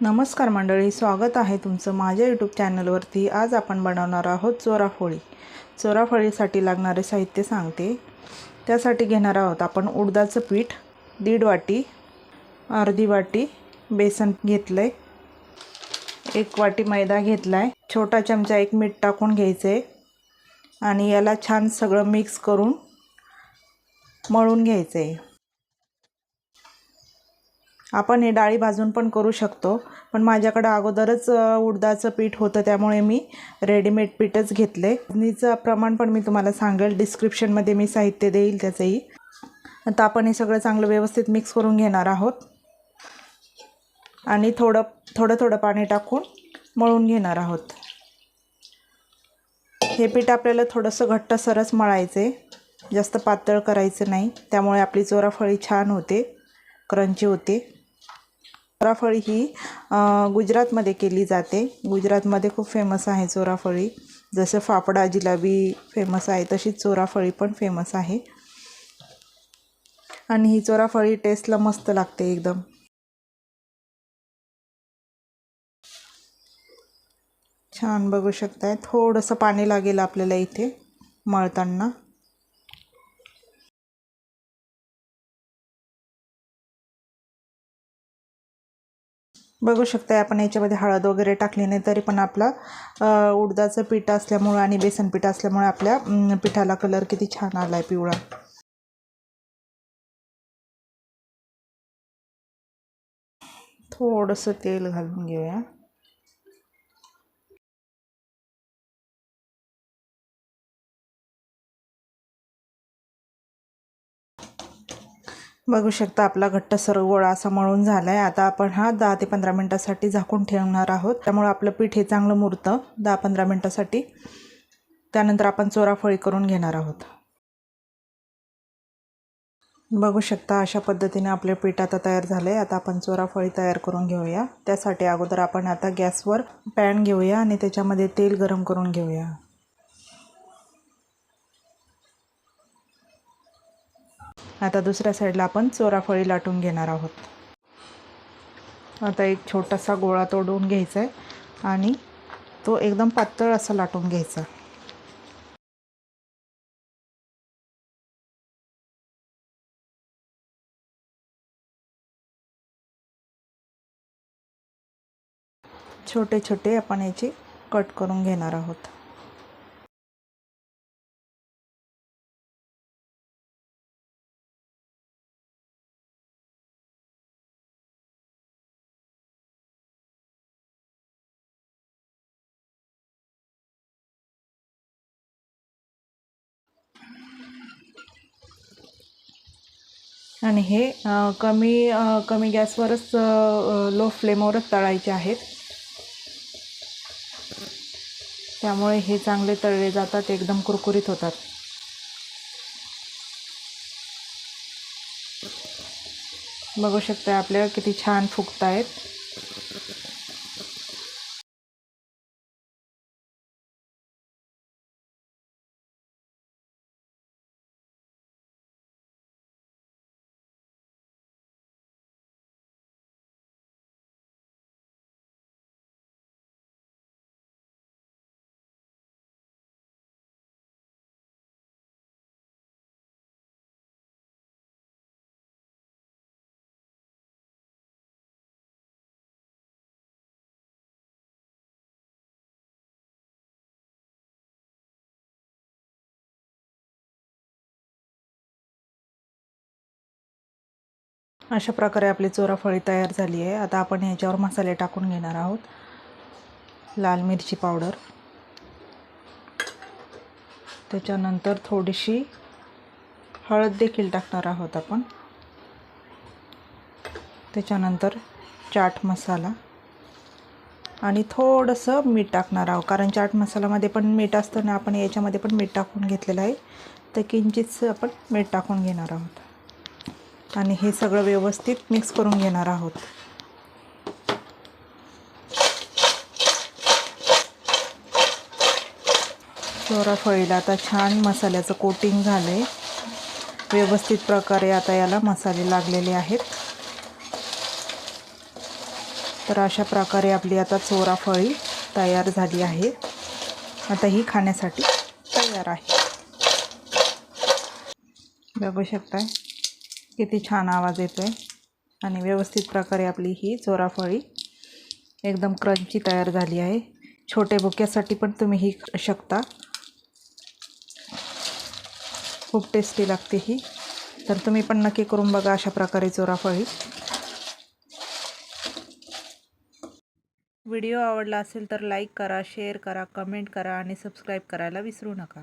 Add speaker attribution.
Speaker 1: नमस्कार मंडळी स्वागत आहे तुमचं माझ्या यूट्यूब चॅनलवरती आज आपण बनवणार आहोत चोराफोळी. चोराफोळीसाठी लागणारे साहित्य सांगते. त्यासाठी घेणार आहोत आपण उडदाचं पीठ दीड वाटी अर्धी वाटी बेसन घेतलं आहे एक वाटी मैदा घेतला आहे छोटा चमचा एक मीठ टाकून घ्यायचं आहे आणि याला छान सगळं मिक्स करून मळून घ्यायचं आहे आपण हे डाळी भाजून पण करू शकतो. पण माझ्याकडं अगोदरच उडदाचं पीठ होतं त्यामुळे मी रेडीमेड पीठच घेतले. नीचं प्रमाण पण मी तुम्हाला सांगेल. डिस्क्रिप्शनमध्ये मी साहित्य देईल त्याचंही. आता आपण हे सगळं चांगलं व्यवस्थित मिक्स करून घेणार आहोत. आणि थोडं थोडं थोडं पाणी टाकून मळून घेणार आहोत. हे पीठ आपल्याला थोडंसं घट्टसरच मळायचं जास्त पातळ करायचं नाही. त्यामुळे आपली चोराफळी छान होते. क्रंची होते. चोराफळी ही गुजरातमध्ये केली जाते. गुजरातमध्ये खूप फेमस आहे चोराफळी. जसं फाफडा जिलाबी फेमस आहे तशीच चोराफळी पण फेमस आहे. आणि ही चोराफळी टेस्टला मस्त लागते एकदम. छान बघू शकताय. थोडंसं पाणी लागेल आपल्याला इथे मळताना. बघू शकता आपण याच्यामध्ये हळद वगैरे टाकली नाही तरी पण आपला उडदाचं पीठ असल्यामुळं आणि बेसन पीठ असल्यामुळे आपल्या पिठाला कलर किती छान आला आहे पिवळा. थोडंसं तेल घालून घेऊया. बघू शकता आपला घट्ट सर्व गोळा असा मळून झाला आहे आता आपण हा दहा ते पंधरा मिनटासाठी झाकून ठेवणार आहोत. त्यामुळे आपलं पीठ हे चांगलं मुरतं. दहा पंधरा मिनटासाठी. त्यानंतर आपण चोराफळी करून घेणार आहोत. बघू शकता अशा पद्धतीने आपले पीठ आता तयार झालं आहे आता आपण चोराफळी तयार करून घेऊया. त्यासाठी अगोदर आपण आता गॅसवर पॅन घेऊया आणि त्याच्यामध्ये तेल गरम करून घेऊया. आता दुसऱ्या साईडला आपण चोराफळी लाटून घेणार आहोत. आता एक छोटासा गोळा तोडून घ्यायचा आहे आणि तो एकदम पातळ असा लाटून घ्यायचा. छोटे छोटे आपण याचे कट करून घेणार आहोत. आणि हे कमी कमी गॅसवरच लो फ्लेमवरच तळायचे आहेत. त्यामुळे हे चांगले तळले जातात एकदम कुरकुरीत होतात. बघू शकता आपल्याला किती छान फुगत अशा प्रकारे आपली चोराफळी तयार झाली आहे. आता आपण याच्यावर मसाले टाकून घेणार आहोत. लाल मिरची पावडर. त्याच्यानंतर थोडीशी हळद देखील टाकणार आहोत आपण. त्याच्यानंतर चाट मसाला. आणि थोडंसं मीठ टाकणार आहोत. कारण चाट मसाल्यामध्ये पण मीठ असतं ना आपण याच्यामध्ये पण मीठ टाकून घेतलेलं आहे. तर किंचितचं आपण मीठ टाकून घेणार आहोत. आणि हे सगळं व्यवस्थित मिक्स करून घेणार आहोत. चोराफळीला आता छान मसाल्याचं कोटिंग झालं आहे व्यवस्थित प्रकारे आता याला मसाले लागलेले आहेत. तर अशा प्रकारे आपली आता चोराफळी तयार झाली आहे. आता ही खाण्यासाठी तयार आहे. बघू शकताय? किती छान आवाज येतो आहे आणि व्यवस्थित प्रकारे आपली ही चोराफळी एकदम क्रंची तयार झाली आहे. छोटे बुक्यासाठी पण तुम्ही ही शकता. खूप टेस्टी लागते ही. तर तुम्ही पण नक्की करून बघा अशा प्रकारे चोराफळी व्हिडिओ आवडला असेल तर लाईक करा शेअर करा कमेंट करा आणि सबस्क्राईब करायला विसरू नका.